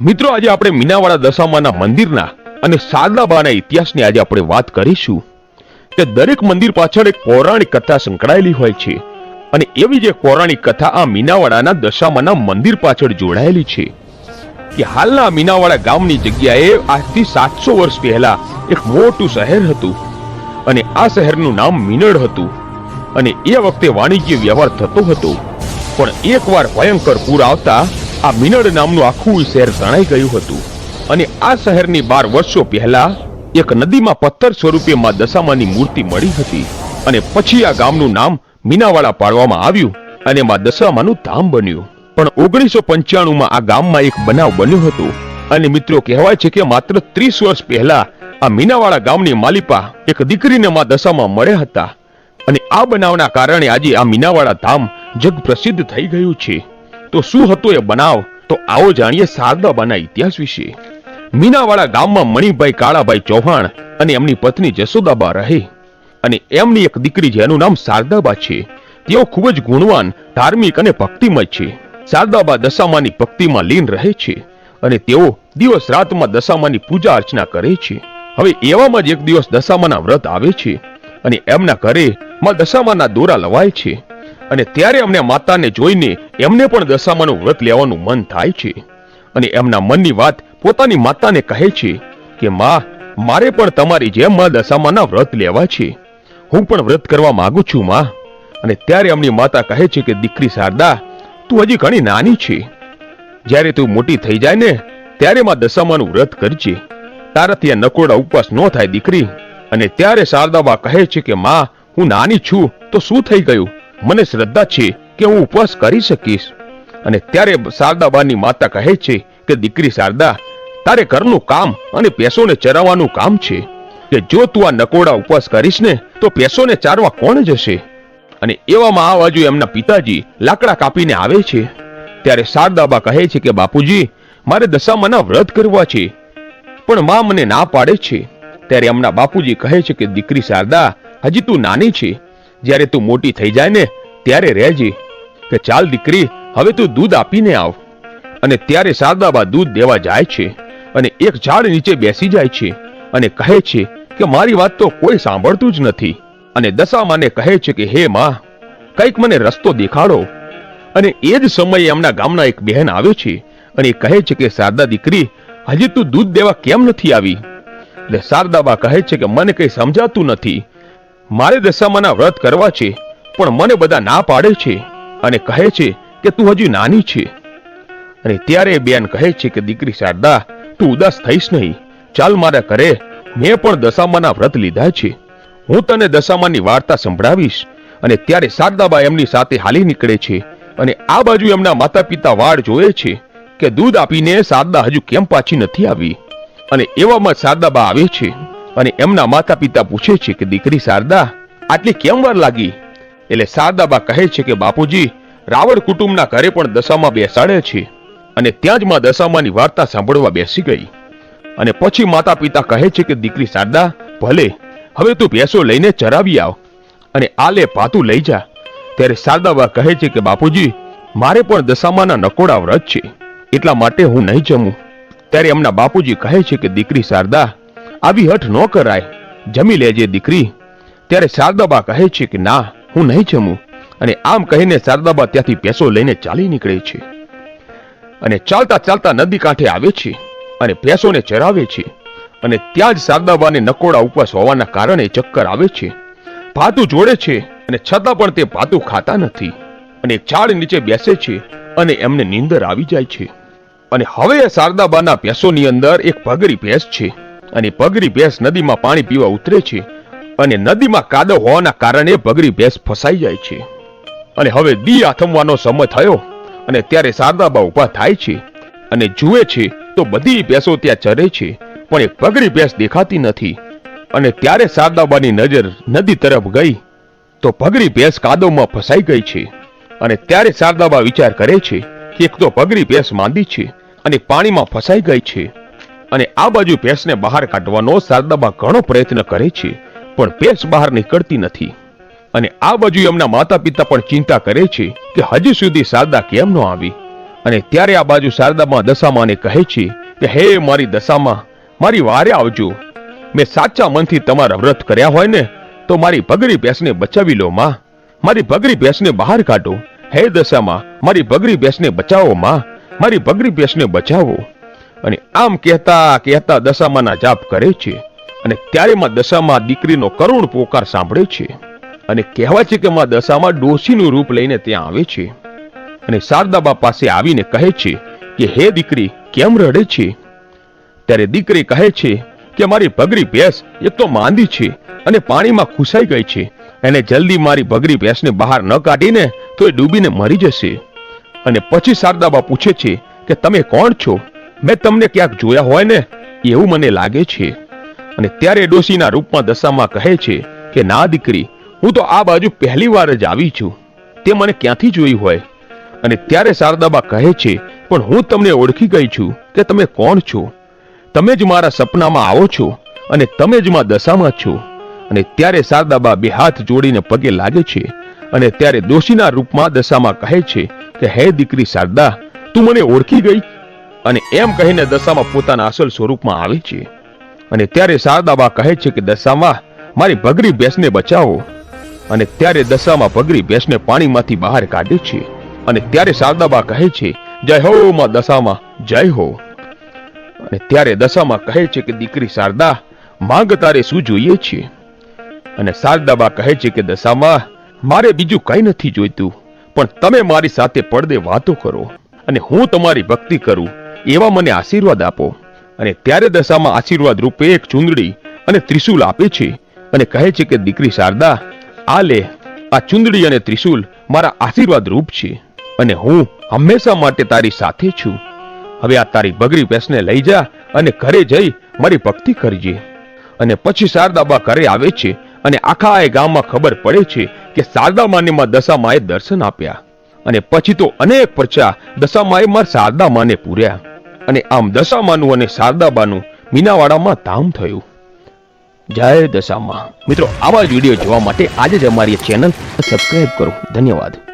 મિત્રો, આજે આપણે મીનાવાળા દશામાના મંદિરના અને શારદાબાના ઇતિહાસની આજે આપણે વાત કરીશું કે દરેક મંદિર પાછળ એક પૌરાણિક કથા સંકળાયેલી હોય છે અને એવી જે પૌરાણિક કથા આ મીનાવાડાના દશામાના મંદિર પાછળ જોડાયેલી છે કે હાલના મીનાવાડા ગામની જગ્યાએ આજથી સાતસો વર્ષ પહેલા એક મોટું શહેર હતું અને આ શહેરનું નામ મીનડ હતું અને એ વખતે વાણિજ્ય વ્યવહાર થતો હતો. પણ એકવાર ભયંકર પૂર આવતા આ મિનડ નામનું આખું શહેર તણાઈ ગયું હતું. અને આ શહેરની બાર વર્ષો પહેલા એક નદીમાં પથ્થર સ્વરૂપે માં દશામાની મૂર્તિ મળી હતી. અને પછી આ ગામનું નામ મીનાવાડા પાડવામાં આવ્યું અને માં દશામાનું ધામ બન્યું. પણ ઓગણીસો પંચાણુંમાં આ ગામમાં એક બનાવ બન્યો હતો. અને મિત્રો, કહેવાય છે કે માત્ર ત્રીસ વર્ષ પહેલા આ મીનાવાળા ગામની માલિપા એક દીકરીને માં દશામાં મળ્યા હતા. અને આ બનાવના કારણે આજે આ મીનાવાડા ધામ જગ પ્રસિદ્ધ થઈ ગયું છે. તો શું હતો એ બનાવ? તો આવો જાણીએ શારદાબાના ઇતિહાસ વિશે. મીનાવાળા ગામમાં મણિભાઈ કાળાભાઈ ચૌહાણ અને એમની પત્ની જસોદાબા રહે. અને એમની એક દીકરી જેનું નામ શારદાબા છે. તેઓ ખૂબ જ ગુણવાન, ધાર્મિક અને ભક્તિમય છે. શારદાબા દશામાની ભક્તિમાં લીન રહે છે અને તેઓ દિવસ રાતમાં દશામાની પૂજા અર્ચના કરે છે. હવે એવામાં જ એક દિવસ દશામાના વ્રત આવે છે અને એમના ઘરે માં દશામાના દોરા લવાય છે. અને ત્યારે અમને માતાને જોઈને એમને પણ દશામાનું વ્રત લેવાનું મન થાય છે. અને એમના મનની વાત પોતાની માતાને કહે છે કે, માં, મારે પણ તમારી જેમ માં દશામાના વ્રત લેવા છે. હું પણ વ્રત કરવા માંગુ છું, માં. અને ત્યારે એમની માતા કહે છે કે, દીકરી શારદા, તું હજી ઘણી નાની છે. જ્યારે તું મોટી થઈ જાય ને, ત્યારે માં દશામાનું વ્રત કરજે. તારાથી આ નકોડા ઉપવાસ ન થાય, દીકરી. અને ત્યારે શારદાબા કહે છે કે, માં, હું નાની છું, તો શું થઈ ગયું? મને શ્રદ્ધા છે કે હું ઉપવાસ કરી શકીશ. અને ત્યારે શારદાબાની માતા કહે છે કે દીકરી શારદા, તારે ઘરનું કામ અને પેસોને ચરાવવાનું કામ છે. કે જો તું આ નકોડા ઉપવાસ કરીશ ને, તો પેસોને ચારવા કોણ જશે? અને એવામાં આ બાજુ એમના પિતાજી લાકડા કાપીને આવે છે. ત્યારે શારદાબા કહે છે કે, બાપુજી, મારે દશામાના વ્રત કરવા છે, પણ માં મને ના પાડે છે. ત્યારે એમના બાપુજી કહે છે કે, દીકરી શારદા, હજી તું નાની છે. જ્યારે તું મોટી થઈ જાય ને ત્યારે રહેજે કે ચાલ દીકરી, હવે તું દૂધ આપીને આવ. અને ત્યારે શારદાબા દૂધ દેવા જાય છે અને એક ઝાડ નીચે બેસી જાય છે અને કહે છે કે મારી વાત તો કોઈ સાંભળતું જ નથી. અને દશામાને કહે છે કે, હે માં, કંઈક મને રસ્તો દેખાડો. અને એ જ સમયે એમના ગામના એક બહેન આવે છે અને કહે છે કે, શારદા દીકરી, હજી તું દૂધ દેવા કેમ નથી આવી? શારદાબા કહે છે કે, મને કંઈ સમજાતું નથી. મારે દશામાના વ્રત કરવા છે. પણ મને બધા ના પાડે છે અને કહે છે કે તું હજી નાની છે. અને ત્યારે બેન કહે છે કે, દીકરી શારદા, તું ઉદાસ થઈશ નહીં. ચાલ મારા ઘરે. મેં પણ દશામાના વ્રત લીધા છે. હું તને દશામાની વાર્તા સંભળાવીશ. અને ત્યારે શારદાબા એમની સાથે હાલી નીકળે છે અને આ બાજુ એમના માતા પિતા વાડ જોવે છે કે દૂધ આપીને શારદા હજુ કેમ પાછી નથી આવી. અને એવામાં શારદાબા આવે છે અને એમના માતા પિતા પૂછે છે કે, દીકરી શારદા, આટલી કેમ વાર લાગી? એટલે શારદાબા કહે છે કે, બાપુજી, રાવણ કુટુંબના ઘરે પણ દશામાં બેસાડે છે. અને ત્યાં જ માં દશામાની વાર્તા સાંભળવા બેસી ગઈ. અને પછી માતા પિતા કહે છે કે, દીકરી શારદા ભલે, હવે તું ભેંસો લઈને ચરાવી આવ અને આલે ભાતું લઈ જા. ત્યારે શારદાબા કહે છે કે, બાપુજી, મારે પણ દશામાના નકોડા વ્રત છે, એટલા માટે હું નહીં જમું. ત્યારે એમના બાપુજી કહે છે કે, દીકરી શારદા આવી હઠ ન કરાય, જમી લેજે દીકરી. ત્યારે શારદાબા કહે છે કે, ના હું નહીં જમું? અને આમ કહીને શારદાબા ત્યાંથી પેસો લઈને ચાલી નીકળે છે. અને ચાલતા ચાલતા નદી કાંઠે આવે છે અને ભેંસોને ચરાવે છે. અને ત્યાં જ શારદાબાને નકોડા ઉપવાસ હોવાના કારણે ચક્કર આવે છે. ભાતું જોડે છે અને છતાં પણ તે ભાતું ખાતા નથી. અને ઝાડ નીચે બેસે છે અને એમને નીંદર આવી જાય છે. અને હવે શારદાબાના ભેંસોની અંદર એક પગરી ભેંસ છે. અને પગરી ભેંસ નદીમાં પાણી પીવા ઉતરે છે. અને નદીમાં કાદવ હોવાના કારણે પગરી ભેંસ ફસાઈ જાય છે. અને હવે દી આથમવાનો સમય થયો અને ત્યારે શારદાબા ઊભા થાય છે અને જુએ છે તો બધી ભેંસો ત્યાં ચરે છે, પણ એક પગડી ભેંસ દેખાતી નથી. અને ત્યારે શારદાબાની નજર નદી તરફ ગઈ તો પગડી ભેંસ કાદવમાં ફસાઈ ગઈ છે. અને ત્યારે શારદાબા વિચાર કરે છે કે એક તો પગડી ભેંસ માંદી છે અને પાણીમાં ફસાઈ ગઈ છે. અને આ બાજુ ભેંસને બહાર કાઢવાનો શારદાબા ઘણો પ્રયત્ન કરે છે. પણ પેશ બહાર નીકળતી નથી. અને આ બાજુ એમના માતા પિતા પણ ચિંતા કરે છે કે હજી સુધી શારદા કેમ ન આવી. અને ત્યારે આ બાજુ શારદામાં દશામાને કહે છે કે, હે મારી દશામાં, મારી વારે આવજો. મેં સાચા મનથી તમારા વ્રત કર્યા હોય ને, તો મારી પગરી ભેંસને બચાવી લો, માં. મારી પગરી ભેંસને બહાર કાઢો. હે દશામાં, મારી પગરી ભેંસને બચાવો, માં. મારી પગરી ભેંસને બચાવો. અને આમ કહેતા કહેતા દશામાના જાપ કરે છે. અને ત્યારે માં દશામાં દીકરીનો કરુણ પોકાર સાંભળે છે અને કહેવાય છે કે માં દશામાં ડોશીનું રૂપ લઈને ત્યાં આવે છે. અને શારદાબા પાસે આવીને કહે છે કે, હે દીકરી, કેમ રડે છે? ત્યારે દીકરી કહે છે કે, મારી પગરી ભેંસ એક તો માંદી છે અને પાણીમાં ખુસાઈ ગઈ છે. એને જલ્દી મારી ભગરી ભેંસને બહાર ન કાઢીને તો એ ડૂબીને મરી જશે. અને પછી શારદાબા પૂછે છે કે, તમે કોણ છો? મેં તમને ક્યાંક જોયા હોય ને? એવું મને લાગે છે. અને ત્યારે ડોશીના રૂપમાં દશામાં કહે છે કે, ના દીકરી, હું તો આ બાજુ પહેલી વાર જ આવી છું. તે મને ક્યાંથી જોઈ હોય? અને ત્યારે શારદાબા કહે છે, પણ હું તમને ઓળખી ગઈ છું કે તમે કોણ છો? તમે જ મારા સપનામાં આવો છો અને તમે જ માં દશામાં છો. અને ત્યારે શારદાબા બે હાથ જોડીને પગે લાગે છે અને ત્યારે દોષીના રૂપમાં દશામાં કહે છે કે, હે દીકરી શારદા, તું મને ઓળખી ગઈ? અને એમ કહીને દશામાં પોતાના અસલ સ્વરૂપમાં આવે છે. અને ત્યારે શારદાબા કહે છે કે દશામાં મારી ભગરી ભેંસને બચાવો. અને ત્યારે દશામાં ભગરી ભેંસને પાણીમાંથી બહાર કાઢે છે. અને ત્યારે શારદાબા કહે છે, જય હો માં દશામાં, જય હો. અને ત્યારે દશામાં કહે છે કે, દીકરી શારદા, માંગ તારે શું જોઈએ છે? અને શારદાબા કહે છે કે, દશામાં, મારે બીજું કઈ નથી જોઈતું, પણ તમે મારી સાથે પડદે વાતો કરો, અને હું તમારી ભક્તિ કરું, એવા મને આશીર્વાદ આપો. અને ત્યારે દશામાં આશીર્વાદ રૂપે એક ચુંદડી અને ત્રિશૂલ આપે છે અને કહે છે કે, દીકરી શારદા, આ લે, આ ચુંદડી અને ત્રિશૂલ મારા આશીર્વાદ રૂપ છે અને હું હંમેશા માટે તારી સાથે છું. હવે આ તારી બગરી ભેંસને લઈ જા અને ઘરે જઈ મારી ભક્તિ કરજે. અને પછી શારદાબા ઘરે આવે છે અને આખા એ ગામમાં ખબર પડે છે કે શારદા માં દશામાએ દર્શન આપ્યા. અને પછી તો અનેક પરચા દશામાએ શારદા માને પૂર્યા. અને આમ દશામાનું અને શારદાબાનું મીનાવાડામાં ધામ થયું. જય દશામાં. મિત્રો, આવા જ વીડિયો જોવા માટે આજે જ અમારી ચેનલ સબસ્ક્રાઇબ કરો. ધન્યવાદ.